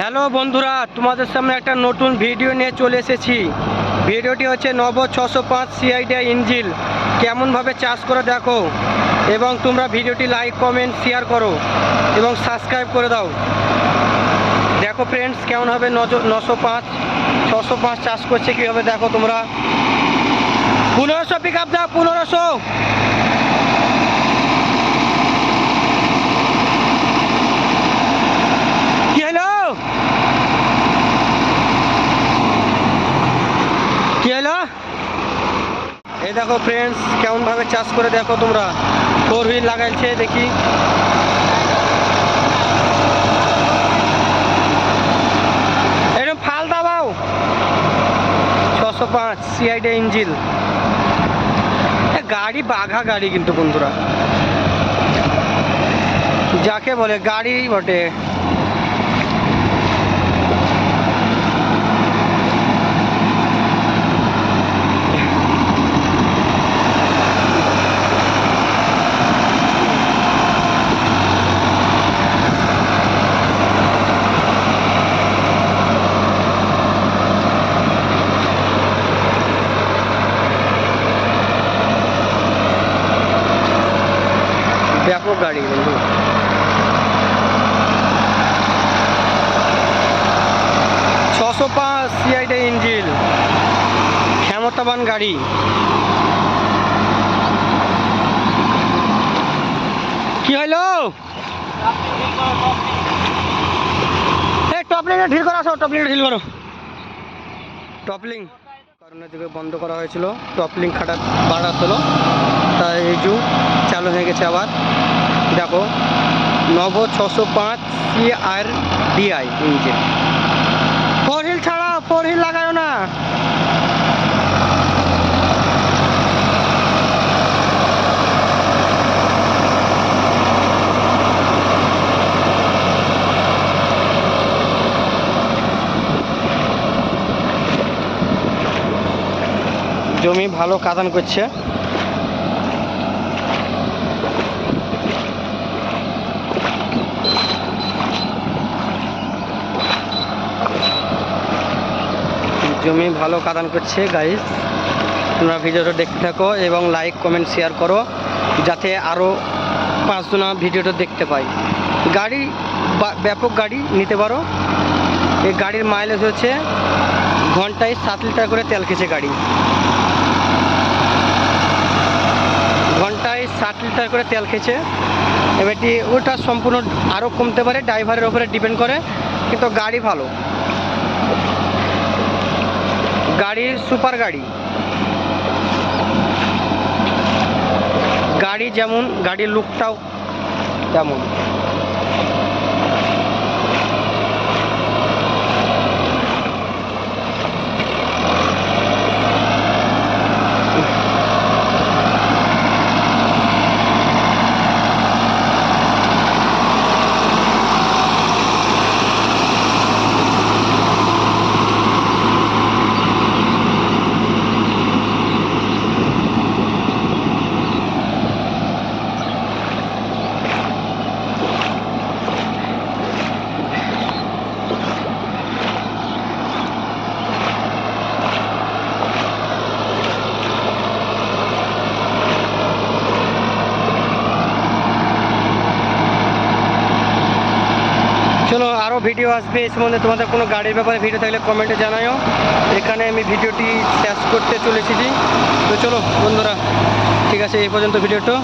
Hello বন্ধুরা, তোমাদের সামনে একটা নতুন ভিডিও নিয়ে চলে এসেছি। ভিডিওটি হচ্ছে নব ছশো পাঁচ সিআইডিয়া ইঞ্জিল। কেমনভাবে চাষ করে দেখো এবং তোমরা ভিডিওটি লাইক, কমেন্ট, শেয়ার করো এবং সাবস্ক্রাইব করে দাও। দেখো ফ্রেন্ডস কেমন হবে নশো পাঁচ? ছশো পাঁচ চাষ করছে কীভাবে দেখো তোমরা? পনেরোশো পিক আপ দাও, পনেরোশো কি হলো কি হলো এই দেখো ফ্রেন্ডস কেমন ভাবে চাষ করে দেখো তোমরা। ফোর হুইল লাগাইছে, দেখি। এরকম ফাল দাবাও। ছশো পাঁচ সিআইডি ইঞ্জিল। গাড়ি বাঘা গাড়ি কিন্তু বন্ধুরা। যাকে বলে গাড়ি বটে ব্যাপক গাড়ি বন্ধু। ছশো পাঁচ সিআইডি ইঞ্জিল ক্ষমতাবান গাড়ি। কি হইল? টপলিংটা ঢিল করো আসো টপলিংটা ঢিল করো। টপলিং কারণের দিকে বন্ধ করা হয়েছিল টপলিং খাটা বাড়াতে তাই এই চালু হয়ে গেছে আবার। দেখো, নব ছশো পাঁচ C R D I engine four wheel ছাড়া, ফোর লাগাও না। জমি ভালো কাদান করছে। জমি ভালো কাদান করছে গাইস তোমরা ভিডিওটা দেখতে থাকো এবং লাইক কমেন্ট শেয়ার করো, যাতে আরও পাঁচজনা ভিডিওটা দেখতে পাই গাড়ি ব্যাপক গাড়ি নিতে পারো। এই গাড়ির মাইলেজ হচ্ছে ঘন্টায় সাত লিটার করে তেল খেছে গাড়ি। ঘন্টায় ষাট লিটার করে তেল খেছে এবারটি ওটা সম্পূর্ণ আরও কমতে পারে ড্রাইভারের ওপরে ডিপেন্ড করে, কিন্তু গাড়ি ভালো। গাড়ির সুপার গাড়ি। গাড়ি যেমন গাড়ির লুকটাও তেমন চলো আরও ভিডিও আসবে এই সম্বন্ধে তোমাদের কোনো গাড়ির ব্যাপারে ভিডিও থাকলে কমেন্টে জানাও এখানে আমি ভিডিওটি শেষ করতে চলেছি তো চলো বন্ধুরা, ঠিক আছে, এই পর্যন্ত ভিডিওটা।